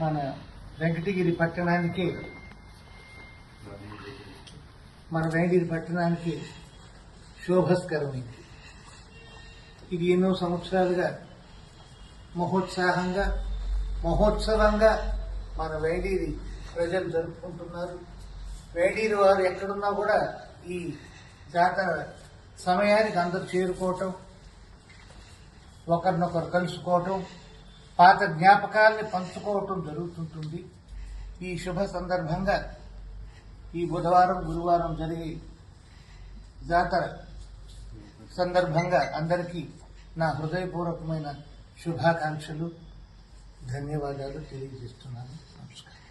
మన వెంకటగిరి పట్టణానికి మన వెంకటగిరి పట్టణానికి శోభస్కరమైంది. ఇది ఎన్నో సంవత్సరాలుగా మహోత్సాహంగా మహోత్సవంగా మన వేడిరి ప్రజలు జరుపుకుంటున్నారు. వేడిరి వారు ఎక్కడున్నా కూడా ఈ జాతర సమయానికి అందరు చేరుకోవటం ఒకరినొకరు కలుసుకోవటం పాత జ్ఞాపకాల్ని పంచుకోవటం జరుగుతుంటుంది. ఈ శుభ సందర్భంగా ఈ బుధవారం గురువారం జరిగే జాతర సందర్భంగా అందరికీ నా హృదయపూర్వకమైన శుభాకాంక్షలు ధన్యవాదాలు తెలియజేస్తున్నాను. నమస్కారం.